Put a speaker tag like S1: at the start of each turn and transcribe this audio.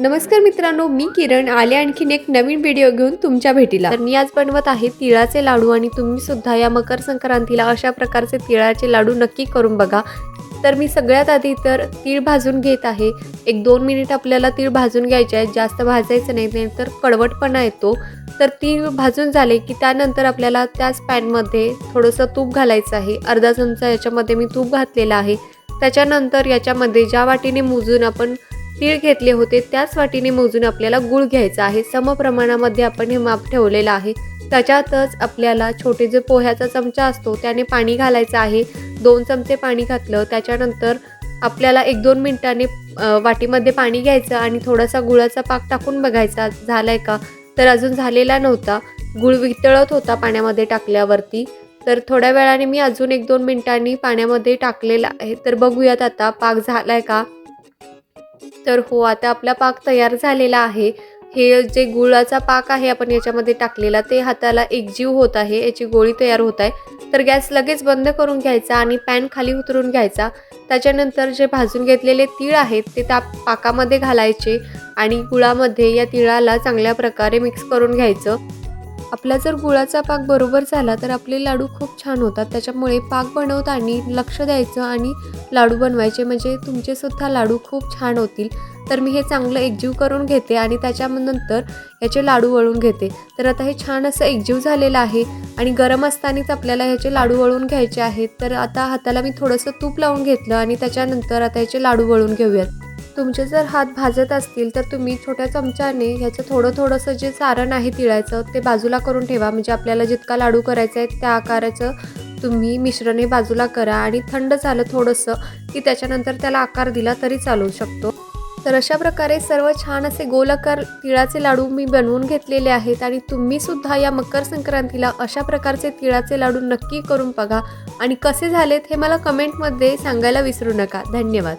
S1: नमस्कार मित्रांनो मी किरण. आले आणखीन एक नवीन व्हिडिओ घेऊन तुमच्या भेटीला. तर मी आज बनवत आहे तिळाचे लाडू आणि तुम्ही सुद्धा या मकर संक्रांतीला अशा प्रकारचे तिळाचे लाडू नक्की करून बघा. तर मी सगळ्यात आधी तर तीळ भाजून घेत आहे. एक दोन मिनिट आपल्याला तीळ भाजून घ्यायचे आहेत. जास्त भाजायचं नाही नाही तर कडवटपणा येतो. तर तीळ भाजून झाले की त्यानंतर आपल्याला त्याच पॅनमध्ये थोडंसं तूप घालायचं आहे. अर्धा चमचा याच्यामध्ये मी तूप घातलेला आहे. त्याच्यानंतर याच्यामध्ये ज्या वाटीने मोजून आपण तीळ घेतले होते. त्याच वाटीने मोजून आपल्याला गूळ घ्यायचा आहे. समप्रमाणामध्ये आपण हे माप ठेवलेलं आहे. त्याच्यातच आपल्याला छोटे जे पोह्याचा चमचा असतो त्याने पाणी घालायचं आहे. दोन चमचे पाणी घातलं त्याच्यानंतर आपल्याला एक दोन मिनिटाने वाटीमध्ये पाणी घ्यायचं आणि थोडासा गुळाचा पाक टाकून बघायचा. झालाय का? तर अजून झालेला नव्हता. गुळ वितळत होता पाण्यामध्ये टाकल्यावरती. तर थोड्या वेळाने मी अजून एक दोन मिनिटांनी पाण्यामध्ये टाकलेला आहे. तर बघूयात आता पाक झालाय का? तर हो आता आपला पाक तयार झालेला आहे. हे जे गुळाचा पाक आहे आपण याच्यामध्ये टाकलेला ते हाताला एकजीव होत आहे याची गोळी तयार होत आहे. तर गॅस लगेच बंद करून घ्यायचा आणि पॅन खाली उतरून घ्यायचा. त्याच्यानंतर जे भाजून घेतलेले तीळ आहेत ते त्या पाकामध्ये घालायचे आणि गुळामध्ये या तिळाला चांगल्या प्रकारे मिक्स करून घ्यायचं. आपला जर गुळाचा पाक बरोबर झाला तर आपले लाडू खूप छान होतात. त्याच्यामुळे पाक बनवताना लक्ष द्यायचं आणि लाडू बनवायचे. म्हणजे तुमचेसुद्धा लाडू खूप छान होतील. तर मी हे चांगलं एकजीव करून घेते आणि त्याच्यानंतर याचे लाडू वळून घेते. तर आता हे छान असं एकजीव झालेलं आहे आणि गरम असतानाच आपल्याला ह्याचे लाडू वळून घ्यायचे आहेत. तर आता हाताला मी थोडंसं तूप लावून घेतलं आणि त्याच्यानंतर आता याचे लाडू वळून घेऊयात. तुमचे जर हात भाजत असतील तर तुम्ही छोट्या चमच्याने ह्याचं थोडं थोडंसं जे सारण आहे तिळायचं ते बाजूला करून ठेवा. म्हणजे आपल्याला जितका लाडू करायचा आहे त्या आकाराचं तुम्ही मिश्रण हे बाजूला करा आणि थंड झालं थोडंसं की त्याच्यानंतर त्याला आकार दिला तरी चालू शकतो. तर अशा प्रकारे सर्व छान असे गोलाकार तिळाचे लाडू मी बनवून घेतलेले आहेत आणि तुम्ही सुद्धा या मकर संक्रांतीला अशा प्रकारचे तिळाचे लाडू नक्की करून बघा. आणि कसे झालेत हे मला कमेंटमध्ये सांगायला विसरू नका. धन्यवाद.